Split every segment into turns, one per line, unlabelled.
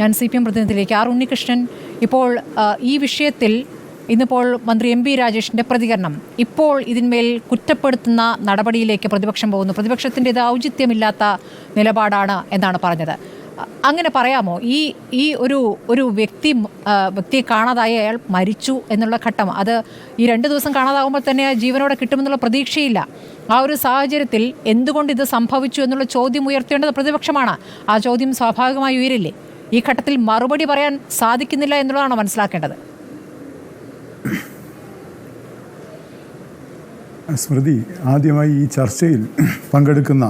ഞാൻ C P M പ്രതിനിധിയിലേക്ക്. R Unnikrishnan ഇപ്പോൾ ഈ വിഷയത്തിൽ ഇന്നിപ്പോൾ മന്ത്രി എം പി രാജേഷിന്റെ പ്രതികരണം. ഇപ്പോൾ ഇതിന്മേൽ കുറ്റപ്പെടുത്തുന്ന നടപടിയിലേക്ക് പ്രതിപക്ഷം പോകുന്നു. പ്രതിപക്ഷത്തിന്റെ ഇത് ഔചിത്യമില്ലാത്ത നിലപാടാണ് എന്നാണ് പറഞ്ഞത്. അങ്ങനെ പറയാമോ? ഈ ഈ ഒരു ഒരു വ്യക്തി വ്യക്തിയെ കാണാതായ അയാൾ മരിച്ചു എന്നുള്ള ഘട്ടം. അത് ഈ രണ്ട് ദിവസം കാണാതാകുമ്പോൾ തന്നെ ആ ജീവനോടെ കിട്ടുമെന്നുള്ള പ്രതീക്ഷയില്ല. ആ ഒരു സാഹചര്യത്തിൽ എന്തുകൊണ്ട് ഇത് സംഭവിച്ചു എന്നുള്ള ചോദ്യം ഉയർത്തേണ്ടത് പ്രതിപക്ഷമാണ്. ആ ചോദ്യം സ്വാഭാവികമായി ഉയരില്ലേ? ഈ ഘട്ടത്തിൽ മറുപടി പറയാൻ സാധിക്കുന്നില്ല എന്നുള്ളതാണ് മനസ്സിലാക്കേണ്ടത്?
സ്മൃതി ആദ്യമായി ഈ ചർച്ചയിൽ പങ്കെടുക്കുന്ന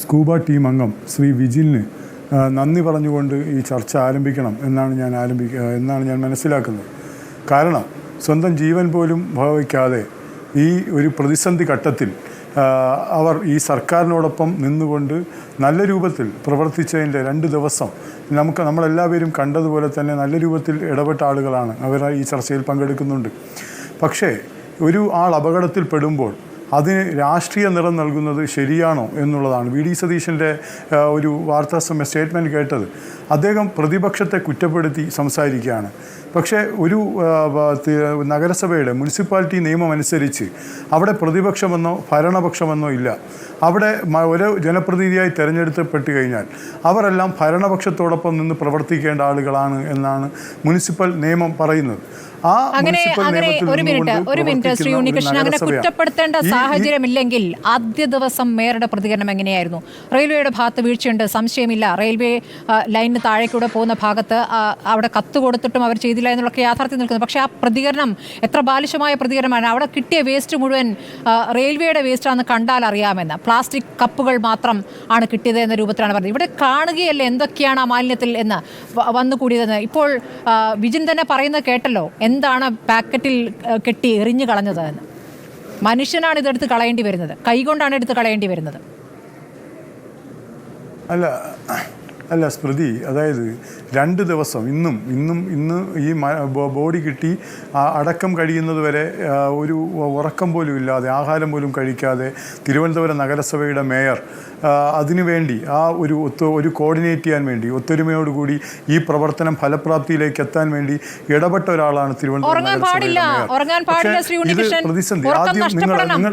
സ്കൂബ ടീം അംഗം ശ്രീ വിജിലിന് നന്ദി പറഞ്ഞുകൊണ്ട് ഈ ചർച്ച ആരംഭിക്കണം എന്നാണ് ഞാൻ ആരംഭിക്ക എന്നാണ് ഞാൻ മനസ്സിലാക്കുന്നത്. കാരണം സ്വന്തം ജീവൻ പോലും ഭവിക്കാതെ ഈ ഒരു പ്രതിസന്ധി ഘട്ടത്തിൽ അവർ ഈ സർക്കാരിനോടൊപ്പം നിന്നുകൊണ്ട് നല്ല രൂപത്തിൽ പ്രവർത്തിച്ചതിന്റെ രണ്ട് ദിവസം നമുക്ക് നമ്മളെല്ലാവരും കണ്ടതുപോലെ തന്നെ നല്ല രൂപത്തിൽ ഇടപെട്ട ആളുകളാണ്. അവർ ഈ ചർച്ചയിൽ പങ്കെടുക്കുന്നുണ്ട്. പക്ഷേ ഒരു ആൾ അപകടത്തിൽ പെടുമ്പോൾ അതിന് രാഷ്ട്രീയ നിറം നൽകുന്നത് ശരിയാണോ എന്നുള്ളതാണ് വി ഡി സതീശന്റെ ഒരു വാർത്താ സമയ സ്റ്റേറ്റ്മെന്റ് കേട്ടത്. അദ്ദേഹം പ്രതിപക്ഷത്തെ കുറ്റപ്പെടുത്തി സംസാരിക്കുകയാണ്. പക്ഷേ ഒരു നഗരസഭയുടെ മുനിസിപ്പാലിറ്റി നിയമം അനുസരിച്ച് അവിടെ പ്രതിപക്ഷമെന്നോ ഭരണപക്ഷമെന്നോ ഇല്ല. അവിടെ ഒരു ജനപ്രതിനിധിയായി തിരഞ്ഞെടുക്കപ്പെട്ട് കഴിഞ്ഞാൽ അവരെല്ലാം ഭരണപക്ഷത്തോടൊപ്പം നിന്ന് പ്രവർത്തിക്കേണ്ട ആളുകളാണ് എന്നാണ് മുനിസിപ്പൽ നിയമം പറയുന്നത്.
അങ്ങനെ അങ്ങനെ ഒരു മിനിറ്റ് ഒരു മിനിറ്റ് ശ്രീ ഉണ്ണികൃഷ്ണൻ അങ്ങനെ. കുറ്റപ്പെടുത്തേണ്ട സാഹചര്യമില്ലെങ്കിൽ ആദ്യ ദിവസം മേയറുടെ പ്രതികരണം എങ്ങനെയായിരുന്നു? റെയിൽവേയുടെ ഭാഗത്ത് വീഴ്ചയുണ്ട് സംശയമില്ല. റെയിൽവേ ലൈനിന് താഴേക്കൂടെ പോകുന്ന ഭാഗത്ത് അവിടെ കത്ത് കൊടുത്തിട്ടും അവർ ചെയ്തില്ല എന്നുള്ളൊക്കെ യാഥാർത്ഥ്യം നിൽക്കുന്നു. പക്ഷേ ആ പ്രതികരണം എത്ര ബാലിശമായ പ്രതികരണമാണ്. അവിടെ കിട്ടിയ വേസ്റ്റ് മുഴുവൻ റെയിൽവേയുടെ വേസ്റ്റാണെന്ന് കണ്ടാൽ അറിയാമെന്ന്. പ്ലാസ്റ്റിക് കപ്പുകൾ മാത്രം ആണ് കിട്ടിയത് എന്ന രൂപത്തിലാണ് പറഞ്ഞത്. ഇവിടെ കാണുകയല്ലേ എന്തൊക്കെയാണ് ആ മാലിന്യത്തിൽ എന്ന് വന്നുകൂടിയതെന്ന്. ഇപ്പോൾ വിജിൻ തന്നെ പറയുന്നത് കേട്ടല്ലോ. എന്താണ് പാക്കറ്റിൽ കെട്ടി എറിഞ്ഞു കളഞ്ഞത് എന്ന്. മനുഷ്യനാണ് ഇതെടുത്ത് കളയേണ്ടി വരുന്നത്. കൈകൊണ്ടാണ് എടുത്ത് കളയേണ്ടി വരുന്നത്.
അല്ല അല്ല സ്മൃതി അതായത് രണ്ട് ദിവസം ഇന്നും ഇന്നും ഇന്ന് ഈ ബോഡി കിട്ടി അടക്കം കഴിയുന്നത് വരെ ഒരു ഉറക്കം പോലും ഇല്ലാതെ ആഹാരം പോലും കഴിക്കാതെ തിരുവനന്തപുരം നഗരസഭയുടെ മേയർ അതിനുവേണ്ടി ആ ഒരു ഒത്തു ഒരു കോർഡിനേറ്റ് ചെയ്യാൻ വേണ്ടി ഒത്തൊരുമയോടുകൂടി ഈ പ്രവർത്തനം ഫലപ്രാപ്തിയിലേക്ക് എത്താൻ വേണ്ടി ഇടപെട്ട ഒരാളാണ് തിരുവനന്തപുരം നഗരസഭയുടെ മേയർ. ഇത് പ്രതിസന്ധി. ആദ്യം നിങ്ങൾ നിങ്ങൾ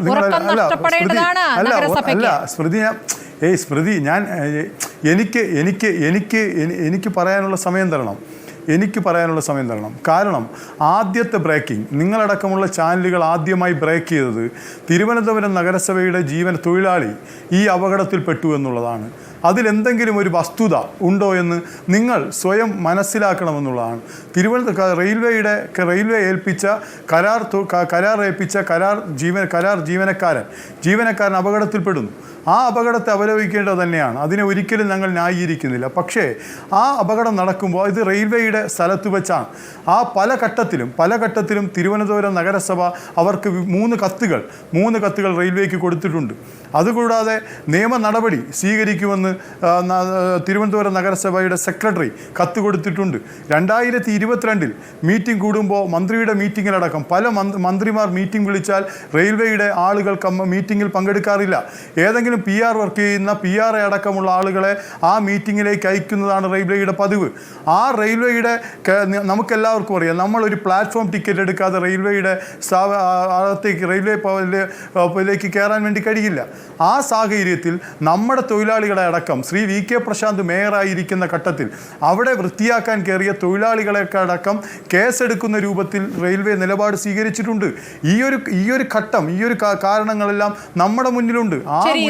അല്ല സ്മൃതി അല്ല സ്മൃതി ഏയ് സ്മൃതി ഞാൻ എനിക്ക് എനിക്ക് എനിക്ക് എനിക്ക് പറയാനുള്ള സമയം തരണം. എനിക്ക് പറയാനുള്ള സമയം തരണം. കാരണം ആദ്യത്തെ ബ്രേക്കിംഗ് നിങ്ങളടക്കമുള്ള ചാനലുകൾ ആദ്യമായി ബ്രേക്ക് ചെയ്തത് തിരുവനന്തപുരം നഗരസഭയുടെ ജീവൻ തൊഴിലാളി ഈ അപകടത്തിൽപ്പെട്ടു എന്നുള്ളതാണ്. അതിലെന്തെങ്കിലും ഒരു വസ്തുത ഉണ്ടോ എന്ന് നിങ്ങൾ സ്വയം മനസ്സിലാക്കണമെന്നുള്ളതാണ്. തിരുവനന്തപുരം റെയിൽവേയുടെ റെയിൽവേ ഏൽപ്പിച്ച കരാർ കരാർ ഏൽപ്പിച്ച കരാർ ജീവൻ കരാർ ജീവനക്കാരൻ ജീവനക്കാരൻ അപകടത്തിൽപ്പെടുന്നു ആ അപകടത്തെ അപലപിക്കേണ്ടത് തന്നെയാണ്. അതിനെ ഒരിക്കലും ഞങ്ങൾ ന്യായീകരിക്കുന്നില്ല. പക്ഷേ ആ അപകടം നടക്കുമ്പോൾ ഇത് റെയിൽവേയുടെ സ്ഥലത്ത് വെച്ചാണ്. ആ പല ഘട്ടത്തിലും പല ഘട്ടത്തിലും തിരുവനന്തപുരം നഗരസഭ അവർക്ക് മൂന്ന് കത്തുകൾ മൂന്ന് കത്തുകൾ റെയിൽവേക്ക് കൊടുത്തിട്ടുണ്ട്. അതുകൂടാതെ നിയമ നടപടി സ്വീകരിക്കുമെന്ന് തിരുവനന്തപുരം നഗരസഭയുടെ സെക്രട്ടറി കത്ത് കൊടുത്തിട്ടുണ്ട്. രണ്ടായിരത്തി ഇരുപത്തിരണ്ടിൽ മീറ്റിംഗ് കൂടുമ്പോൾ മന്ത്രിയുടെ മീറ്റിങ്ങിലടക്കം പല മന്ത്രിമാർ മീറ്റിംഗ് വിളിച്ചാൽ റെയിൽവേയുടെ ആളുകൾ മീറ്റിങ്ങിൽ പങ്കെടുക്കാറില്ല. ഏതെങ്കിലും പി ആർ വർക്ക് ചെയ്യുന്ന പി ആർ എ അടക്കമുള്ള ആളുകളെ ആ മീറ്റിങ്ങിലേക്ക് അയക്കുന്നതാണ് റെയിൽവേയുടെ പതിവ്. ആ റെയിൽവേയുടെ നമുക്കെല്ലാവർക്കും അറിയാം. നമ്മളൊരു പ്ലാറ്റ്ഫോം ടിക്കറ്റ് എടുക്കാതെ റെയിൽവേയുടെ സ്ഥാപ ആ- അകത്തേക്ക് റെയിൽവേ ലേക്ക് കയറാൻ വേണ്ടി കഴിയില്ല. ആ സാഹചര്യത്തിൽ നമ്മുടെ തൊഴിലാളികളെ അടക്കം ശ്രീ വി കെ പ്രശാന്ത് മേയറായിരിക്കുന്ന ഘട്ടത്തിൽ അവിടെ വൃത്തിയാക്കാൻ കയറിയ തൊഴിലാളികളെയൊക്കെ അടക്കം കേസെടുക്കുന്ന രൂപത്തിൽ റെയിൽവേ നിലപാട് സ്വീകരിച്ചിട്ടുണ്ട്. ഈ ഒരു ഈ ഒരു ഘട്ടം ഈ ഒരു കാരണങ്ങളെല്ലാം നമ്മുടെ മുന്നിലുണ്ട്. ആ
ശരി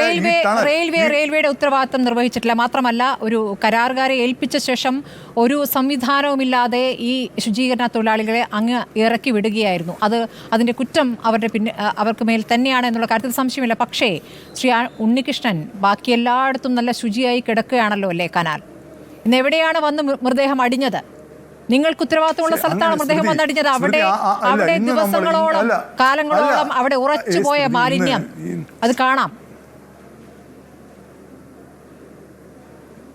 റെയിൽവേ റെയിൽവേ റെയിൽവേയുടെ ഉത്തരവാദിത്തം നിർവഹിച്ചിട്ടില്ല. മാത്രമല്ല ഒരു കരാറുകാരെ ഏൽപ്പിച്ച ശേഷം ഒരു സംവിധാനവുമില്ലാതെ ഈ ശുചീകരണ തൊഴിലാളികളെ അങ്ങ് ഇറക്കി വിടുകയായിരുന്നു. അത് അതിന്റെ കുറ്റം അവരുടെ പിന്നെ അവർക്ക് മേൽ തന്നെയാണ് എന്നുള്ള കാര്യത്തിൽ സംശയമില്ല. പക്ഷേ ശ്രീ ഉണ്ണികൃഷ്ണൻ ബാക്കി എല്ലായിടത്തും നല്ല ശുചിയായി കിടക്കുകയാണല്ലോ അല്ലേ കനാൽ? ഇന്ന് എവിടെയാണ് വന്ന് മൃതദേഹം അടിഞ്ഞത്? നിങ്ങൾക്ക് ഉത്തരവാദിത്തമുള്ള സ്ഥലത്താണ്
അദ്ദേഹം
വന്നടിഞ്ഞത് അവിടെ അവിടെ ദിവസങ്ങളോളം കാലങ്ങളോളം അവിടെ
ഉറച്ചു
ഉറച്ചുപോയ മാലിന്യം. അത് കാണാം.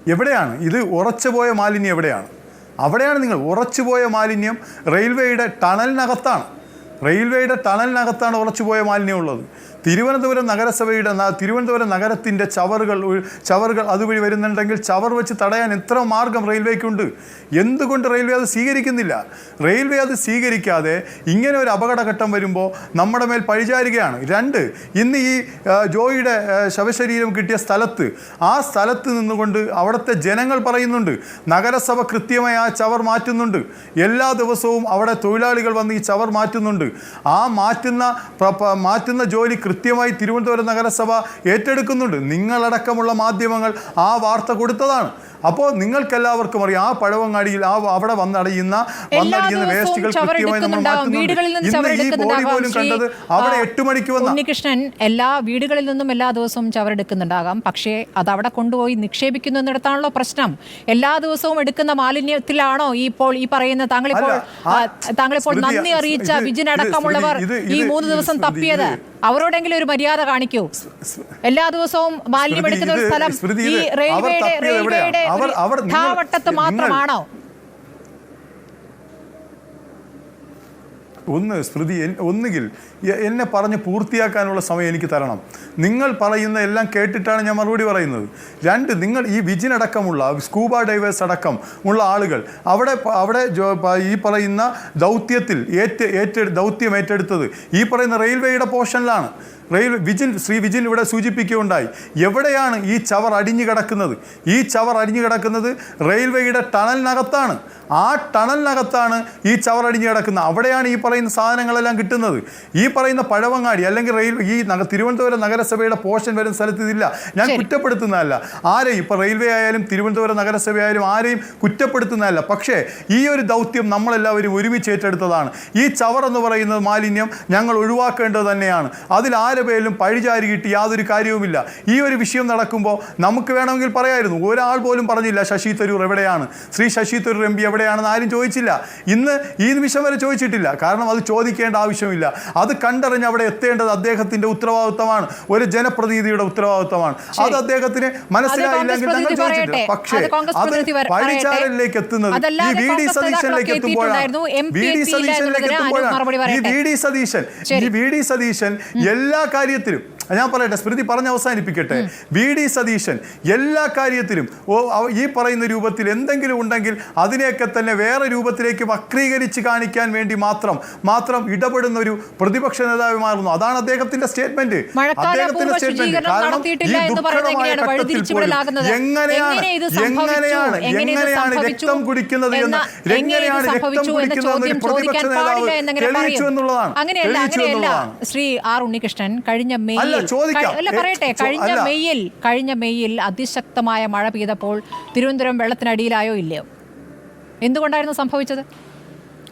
എവിടെയാണ്? ഇത് ഉറച്ചുപോയ മാലിന്യം എവിടെയാണ്? അവിടെയാണ് നിങ്ങൾ ഉറച്ചുപോയ മാലിന്യം റെയിൽവേയുടെ ടണലിനകത്താണ്. റെയിൽവേയുടെ ടണലിനകത്താണ് ഉറച്ചുപോയ മാലിന്യം ഉള്ളത്. തിരുവനന്തപുരം നഗരസഭയുടെ തിരുവനന്തപുരം നഗരത്തിന്റെ ചവറുകൾ ചവറുകൾ അതുവഴി വരുന്നുണ്ടെങ്കിൽ ചവർ വെച്ച് തടയാൻ എത്ര മാർഗം റെയിൽവേക്കുണ്ട്? എന്തുകൊണ്ട് റെയിൽവേ അത് സ്വീകരിക്കുന്നില്ല? റെയിൽവേ അത് സ്വീകരിക്കാതെ ഇങ്ങനെ ഒരു അപകടഘട്ടം വരുമ്പോൾ നമ്മുടെ മേൽ പഴിചാരുകയാണ്. രണ്ട് ഇന്ന് ഈ ജോയിയുടെ ശവശരീരം കിട്ടിയ സ്ഥലത്ത് ആ സ്ഥലത്ത് നിന്നുകൊണ്ട് അവിടുത്തെ ജനങ്ങൾ പറയുന്നുണ്ട് നഗരസഭ കൃത്യമായി ആ ചവർ മാറ്റുന്നുണ്ട്. എല്ലാ ദിവസവും അവിടെ തൊഴിലാളികൾ വന്ന് ഈ ചവർ മാറ്റുന്നുണ്ട്. ആ മാറ്റുന്ന മാറ്റുന്ന ജോലി കൃത്യമായി തിരുവനന്തപുരം നഗരസഭ ഏറ്റെടുക്കുന്നുണ്ട്. നിങ്ങളടക്കമുള്ള മാധ്യമങ്ങൾ ആ വാർത്ത കൊടുത്തതാണ്. അപ്പോൾ നിങ്ങൾക്കെല്ലാവർക്കും അറിയാം ആ പഴവങ്ങാടിയിൽ ആ അവിടെ വന്നടയുന്ന വന്നടിയുന്ന വേസ്റ്റുകൾ കൃത്യമായി നമ്മൾ മാറ്റുന്നുണ്ട്.
ചവർ
ഇന്ന് ഈ ബോഡി പോലും കണ്ടത് അവിടെ എട്ട് മണിക്ക് വന്ന
ഉണ്ണികൃഷ്ണൻ എല്ലാ വീടുകളിൽ നിന്നും എല്ലാ ദിവസവും ചവറെടുക്കുന്നുണ്ടാകാം. പക്ഷേ അത് അവിടെ കൊണ്ടുപോയി നിക്ഷേപിക്കുന്നു എന്നിടത്താണല്ലോ പ്രശ്നം. എല്ലാ ദിവസവും എടുക്കുന്ന മാലിന്യത്തിലാണോ ഈ ഇപ്പോൾ ഈ പറയുന്ന താങ്കളിപ്പോൾ താങ്കളിപ്പോൾ നന്ദി അറിയിച്ച
വിജിനടക്കമുള്ളവർ
വിജിൻ അടക്കമുള്ളവർ ഈ മൂന്ന് ദിവസം തപ്പിയത്. അവരോടെങ്കിലും ഒരു മര്യാദ കാണിക്കൂ. എല്ലാ ദിവസവും മാലിന്യം എടുക്കുന്ന ഒരു സ്ഥലം ഈ റെയിൽവേയുടെ റെയിൽവേയുടെ
അവർ- അവർ നിങ്ങൾ-
മാത്രമാണോ?
ഒന്ന് സ്മൃതി ഒന്നുകിൽ എന്നെ പറഞ്ഞ് പൂർത്തിയാക്കാനുള്ള സമയം എനിക്ക് തരണം. നിങ്ങൾ പറയുന്ന എല്ലാം കേട്ടിട്ടാണ് ഞാൻ മറുപടി പറയുന്നത്. രണ്ട് നിങ്ങൾ ഈ വിജിനടക്കമുള്ള സ്കൂബ ഡൈവേഴ്സ് അടക്കം ഉള്ള ആളുകൾ അവിടെ അവിടെ ഈ പറയുന്ന ദൗത്യത്തിൽ ഏറ്റ ഏറ്റ ദൗത്യം ഏറ്റെടുത്തത് ഈ പറയുന്ന റെയിൽവേയുടെ പോർഷനിലാണ്. റെയിൽ വിജിൽ ശ്രീ വിജിൽ ഇവിടെ സൂചിപ്പിക്കുകയുണ്ടായി. എവിടെയാണ് ഈ ചവർ അടിഞ്ഞു കിടക്കുന്നത്? ഈ ചവർ അടിഞ്ഞു കിടക്കുന്നത് റെയിൽവേയുടെ ടണലിനകത്താണ്. ആ ടണലിനകത്താണ് ഈ ചവർ അടിഞ്ഞു കിടക്കുന്നത്. അവിടെയാണ് ഈ പറയുന്ന സാധനങ്ങളെല്ലാം കിട്ടുന്നത്. ഈ പറയുന്ന പഴവങ്ങാടി അല്ലെങ്കിൽ റെയിൽ ഈ നഗ തിരുവനന്തപുരം നഗരസഭയുടെ പോഷൻ വരുന്ന സ്ഥലത്ത് ഇതില്ല. ഞാൻ കുറ്റപ്പെടുത്തുന്നതല്ല. ആരെയും ഇപ്പോൾ റെയിൽവേ ആയാലും തിരുവനന്തപുരം നഗരസഭയായാലും ആരെയും കുറ്റപ്പെടുത്തുന്നതല്ല. പക്ഷേ ഈ ഒരു ദൗത്യം നമ്മളെല്ലാവരും ഒരുമിച്ച് ഏറ്റെടുത്തതാണ്. ഈ ചവർ എന്ന് പറയുന്നത് മാലിന്യം ഞങ്ങൾ ഒഴിവാക്കേണ്ടത് തന്നെയാണ്. അതിൽ ആരെ പേരിലും പഴിചാരി കിട്ടി യാതൊരു കാര്യവുമില്ല. ഈ ഒരു വിഷയം നടക്കുമ്പോൾ നമുക്ക് വേണമെങ്കിൽ പറയായിരുന്നു. ഒരാൾ പോലും പറഞ്ഞില്ല ശശി തരൂർ എവിടെയാണ്? ശ്രീ ശശി തരൂർ എം പി എവിടെയാണെന്ന് ആരും ചോദിച്ചില്ല. ഇന്ന് ഈ നിമിഷം വരെ ചോദിച്ചിട്ടില്ല. കാരണം അത് ചോദിക്കേണ്ട ആവശ്യമില്ല. അത് കണ്ടറിഞ്ഞ് അവിടെ എത്തേണ്ടത് അദ്ദേഹത്തിന്റെ ഉത്തരവാദിത്തമാണ്. ഒരു ജനപ്രതിനിധിയുടെ ഉത്തരവാദിത്തമാണ്. അത് അദ്ദേഹത്തിന് മനസ്സിലായില്ലെങ്കിൽ ഞങ്ങൾ ചോദിച്ചിട്ടില്ല. പക്ഷേ
അത്
പഴിചാരലിലേക്ക് എത്തുന്നത് ഈ വി ഡി സതീശനിലേക്ക് എത്തുമ്പോഴാണ്. വി ഡി സതീശനിലേക്ക് എത്തുമ്പോഴാണ്. ഈ. വി ഡി സതീശൻ ഈ വി ഡി സതീശൻ എല്ലാ കാര്യത്തിലും ഞാൻ പറയട്ടെ സ്മൃതി പറഞ്ഞ് അവസാനിപ്പിക്കട്ടെ. വി ഡി സതീശൻ എല്ലാ കാര്യത്തിലും ഓ ഈ പറയുന്ന രൂപത്തിൽ എന്തെങ്കിലും ഉണ്ടെങ്കിൽ അതിനെയൊക്കെ തന്നെ വേറെ രൂപത്തിലേക്ക് വക്രീകരിച്ച് കാണിക്കാൻ വേണ്ടി മാത്രം മാത്രം ഇടപെടുന്ന ഒരു പ്രതിപക്ഷ നേതാവ് മാറുന്നു. അതാണ് അദ്ദേഹത്തിന്റെ സ്റ്റേറ്റ്മെന്റ്
അദ്ദേഹത്തിന്റെ സ്റ്റേറ്റ്മെന്റ് നടത്തിയിട്ടില്ല എന്ന് പറയുന്നത് എങ്ങനെയാണ് വഴിതിരിച്ചുവിടലാകുന്നത്?
എങ്ങനെയാണ്? എങ്ങനെയാണ് എങ്ങനെയാണ് രക്തം കുടിക്കുന്നത് എന്ന് എങ്ങനെയാണ് രക്തം കുടിക്കുന്നത് പ്രതിപക്ഷ നേതാവ് തെളിയിച്ചു എന്നുള്ളതാണ്. തെളിയിച്ചു എന്നുള്ളതാണ്.
ശ്രീ ആർ ഉണ്ണികൃഷ്ണൻ കഴിഞ്ഞ മെയ്യിൽ
അല്ല,
പറയട്ടെ. കഴിഞ്ഞ. മെയ്യിൽ കഴിഞ്ഞ മെയ്യിൽ അതിശക്തമായ മഴ പെയ്തപ്പോൾ തിരുവനന്തപുരം വെള്ളത്തിനടിയിലായോ ഇല്ലയോ? എന്തുകൊണ്ടായിരുന്നു സംഭവിച്ചത്?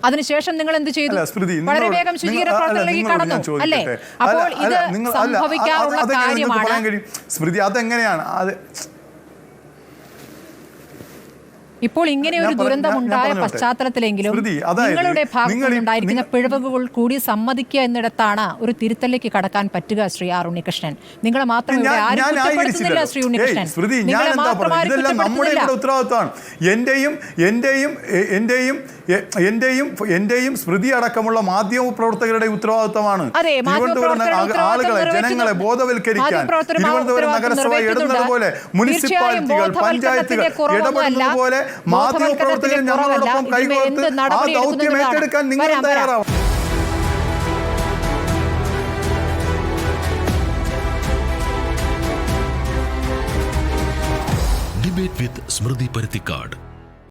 അതിനുശേഷം നിങ്ങൾ എന്ത് ചെയ്തു? വളരെ വേഗം ശുചീകരണ
അല്ല,
കടന്നു. അല്ലേ? അപ്പോൾ ഇത് സംഭവിക്കാറുള്ള കാര്യമാണ്.
സ്മൃതി അതെങ്ങനെയാണ്? അത്
ഇപ്പോൾ ഇങ്ങനെ ഒരു ദുരന്തം ഉണ്ടായ പശ്ചാത്തലത്തിലെങ്കിലും നിങ്ങളുടെ പിഴവുകൾ കൂടി സമ്മതിക്കുക എന്നിടത്താണ് ഒരു തിരുത്തലിലേക്ക് കടക്കാൻ പറ്റുക ശ്രീ ആർ ഉണ്ണികൃഷ്ണൻ. നിങ്ങളെ മാത്രം ശ്രീ. ഉണ്ണികൃഷ്ണൻ.
നമ്മുടെ എന്റെയും എന്റെയും എന്റെയും എന്റെയും എന്റെയും സ്മൃതി അടക്കമുള്ള മാധ്യമ പ്രവർത്തകരുടെ ഉത്തരവാദിത്തമാണ്. തിരുവനന്തപുരം ആളുകളെ ജനങ്ങളെ. ബോധവൽക്കരിക്കാൻ തിരുവനന്തപുരം നഗരസഭ. ഇടുന്നത് പോലെ മുനിസിപ്പാലിറ്റികൾ പഞ്ചായത്തുകൾ ഇടപെടുന്നത് പോലെ മാധ്യമ പ്രവർത്തകർ ഞങ്ങളോടൊപ്പം കൈകോർത്ത് ആ ദൗത്യം ഏറ്റെടുക്കാൻ നിങ്ങൾ. തയ്യാറാവും
ഡിബേറ്റ് വിത്ത് സ്മൃതി പരുത്തിക്കാട്